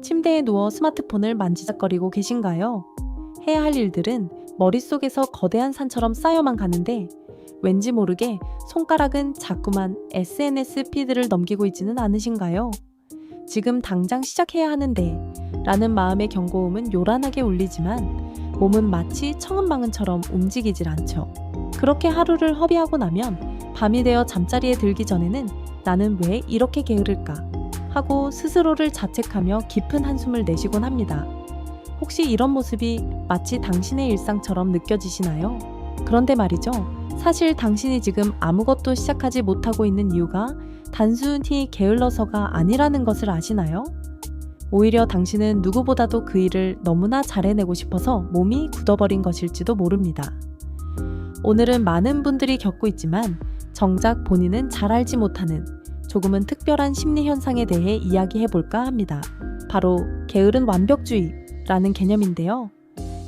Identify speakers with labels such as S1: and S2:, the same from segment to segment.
S1: 침대에 누워 스마트폰을 만지작거리고 계신가요? 해야 할 일들은 머릿속에서 거대한 산처럼 쌓여만 가는데 왠지 모르게 손가락은 자꾸만 SNS 피드를 넘기고 있지는 않으신가요? 지금 당장 시작해야 하는데 라는 마음의 경고음은 요란하게 울리지만 몸은 마치 청은망은처럼 움직이질 않죠. 그렇게 하루를 허비하고 나면 밤이 되어 잠자리에 들기 전에는 나는 왜 이렇게 게으를까 하고 스스로를 자책하며 깊은 한숨을 내쉬곤 합니다. 혹시 이런 모습이 마치 당신의 일상처럼 느껴지시나요? 그런데 말이죠. 사실 당신이 지금 아무것도 시작하지 못하고 있는 이유가 단순히 게을러서가 아니라는 것을 아시나요? 오히려 당신은 누구보다도 그 일을 너무나 잘해내고 싶어서 몸이 굳어버린 것일지도 모릅니다. 오늘은 많은 분들이 겪고 있지만 정작 본인은 잘 알지 못하는 조금은 특별한 심리 현상에 대해 이야기해 볼까 합니다. 바로 게으른 완벽주의라는 개념인데요.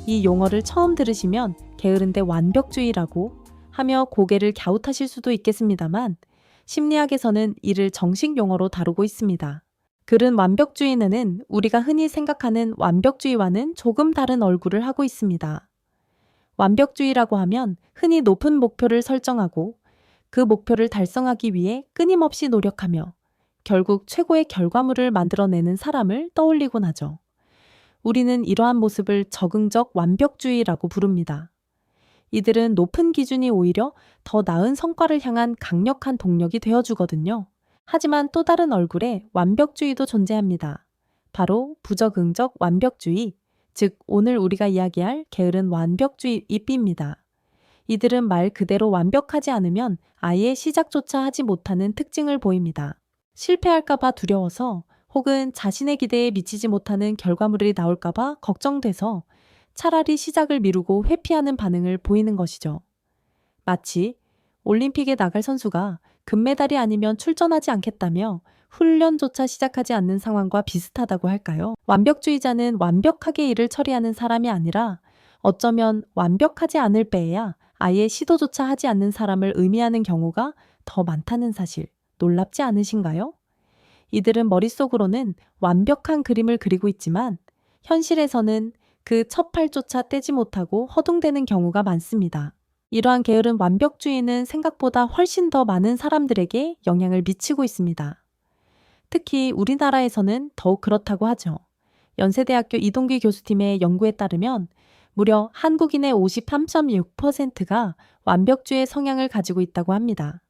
S1: 이 용어를 처음 들으시면 게으른데 완벽주의라고 하며 고개를 갸웃하실 수도 있겠습니다만 심리학에서는 이를 정식 용어로 다루고 있습니다. 글은 완벽주의는 우리가 흔히 생각하는 완벽주의와는 조금 다른 얼굴을 하고 있습니다. 완벽주의라고 하면 흔히 높은 목표를 설정하고 그 목표를 달성하기 위해 끊임없이 노력하며 결국 최고의 결과물을 만들어내는 사람을 떠올리곤 하죠. 우리는 이러한 모습을 적응적 완벽주의라고 부릅니다. 이들은 높은 기준이 오히려 더 나은 성과를 향한 강력한 동력이 되어주거든요. 하지만 또 다른 얼굴에 완벽주의도 존재합니다. 바로 부적응적 완벽주의, 즉 오늘 우리가 이야기할 게으른 완벽주의 입입니다. 이들은 말 그대로 완벽하지 않으면 아예 시작조차 하지 못하는 특징을 보입니다. 실패할까봐 두려워서 혹은 자신의 기대에 미치지 못하는 결과물이 나올까봐 걱정돼서 차라리 시작을 미루고 회피하는 반응을 보이는 것이죠. 마치 올림픽에 나갈 선수가 금메달이 아니면 출전하지 않겠다며 훈련조차 시작하지 않는 상황과 비슷하다고 할까요? 완벽주의자는 완벽하게 일을 처리하는 사람이 아니라 어쩌면 완벽하지 않을 때에야 아예 시도조차 하지 않는 사람을 의미하는 경우가 더 많다는 사실 놀랍지 않으신가요? 이들은 머릿속으로는 완벽한 그림을 그리고 있지만 현실에서는 그 첫 팔조차 떼지 못하고 허둥대는 경우가 많습니다. 이러한 게으른 완벽주의는 생각보다 훨씬 더 많은 사람들에게 영향을 미치고 있습니다. 특히 우리나라에서는 더욱 그렇다고 하죠. 연세대학교 이동기 교수팀의 연구에 따르면 무려 한국인의 53.6%가 완벽주의 성향을 가지고 있다고 합니다.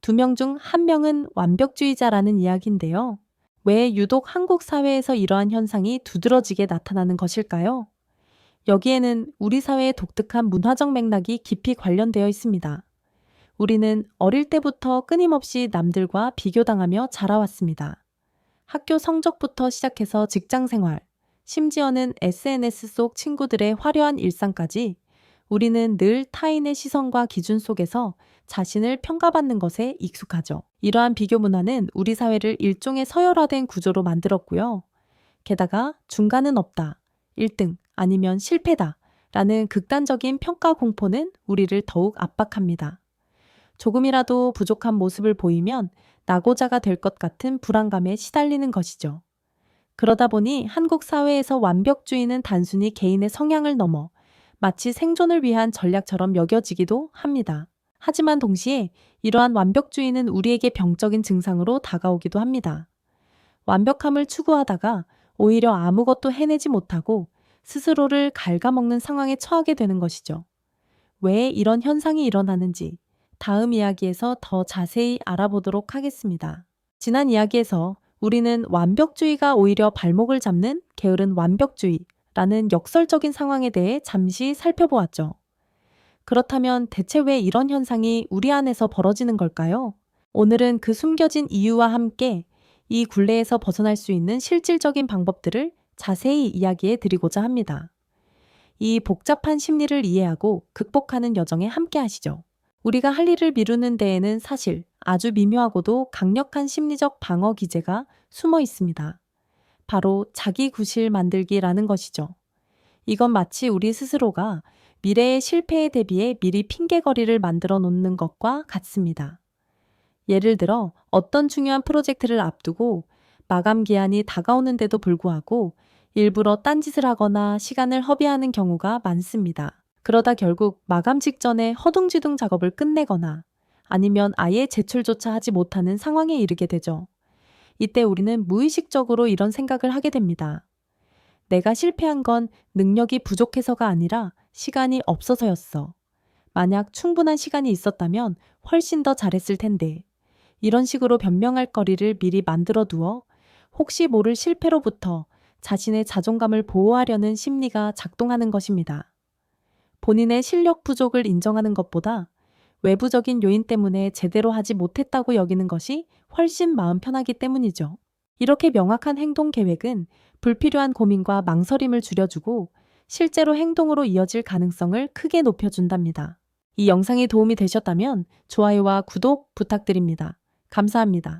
S1: 두 명 중 한 명은 완벽주의자라는 이야기인데요. 왜 유독 한국 사회에서 이러한 현상이 두드러지게 나타나는 것일까요? 여기에는 우리 사회의 독특한 문화적 맥락이 깊이 관련되어 있습니다. 우리는 어릴 때부터 끊임없이 남들과 비교당하며 자라왔습니다. 학교 성적부터 시작해서 직장 생활, 심지어는 SNS 속 친구들의 화려한 일상까지 우리는 늘 타인의 시선과 기준 속에서 자신을 평가받는 것에 익숙하죠. 이러한 비교 문화는 우리 사회를 일종의 서열화된 구조로 만들었고요. 게다가 중간은 없다, 1등 아니면 실패다 라는 극단적인 평가 공포는 우리를 더욱 압박합니다. 조금이라도 부족한 모습을 보이면 낙오자가 될 것 같은 불안감에 시달리는 것이죠. 그러다 보니 한국 사회에서 완벽주의는 단순히 개인의 성향을 넘어 마치 생존을 위한 전략처럼 여겨지기도 합니다. 하지만 동시에 이러한 완벽주의는 우리에게 병적인 증상으로 다가오기도 합니다. 완벽함을 추구하다가 오히려 아무것도 해내지 못하고 스스로를 갉아먹는 상황에 처하게 되는 것이죠. 왜 이런 현상이 일어나는지 다음 이야기에서 더 자세히 알아보도록 하겠습니다. 지난 이야기에서 우리는 완벽주의가 오히려 발목을 잡는 게으른 완벽주의라는 역설적인 상황에 대해 잠시 살펴보았죠. 그렇다면 대체 왜 이런 현상이 우리 안에서 벌어지는 걸까요? 오늘은 그 숨겨진 이유와 함께 이 굴레에서 벗어날 수 있는 실질적인 방법들을 자세히 이야기해 드리고자 합니다. 이 복잡한 심리를 이해하고 극복하는 여정에 함께 하시죠. 우리가 할 일을 미루는 데에는 사실 아주 미묘하고도 강력한 심리적 방어 기제가 숨어 있습니다. 바로 자기 구실 만들기라는 것이죠. 이건 마치 우리 스스로가 미래의 실패에 대비해 미리 핑계거리를 만들어 놓는 것과 같습니다. 예를 들어 어떤 중요한 프로젝트를 앞두고 마감 기한이 다가오는데도 불구하고 일부러 딴짓을 하거나 시간을 허비하는 경우가 많습니다. 그러다 결국 마감 직전에 허둥지둥 작업을 끝내거나 아니면 아예 제출조차 하지 못하는 상황에 이르게 되죠. 이때 우리는 무의식적으로 이런 생각을 하게 됩니다. 내가 실패한 건 능력이 부족해서가 아니라 시간이 없어서였어. 만약 충분한 시간이 있었다면 훨씬 더 잘했을 텐데. 이런 식으로 변명할 거리를 미리 만들어 두어 혹시 모를 실패로부터 자신의 자존감을 보호하려는 심리가 작동하는 것입니다. 본인의 실력 부족을 인정하는 것보다 외부적인 요인 때문에 제대로 하지 못했다고 여기는 것이 훨씬 마음 편하기 때문이죠. 이렇게 명확한 행동 계획은 불필요한 고민과 망설임을 줄여주고 실제로 행동으로 이어질 가능성을 크게 높여준답니다. 이 영상이 도움이 되셨다면 좋아요와 구독 부탁드립니다. 감사합니다.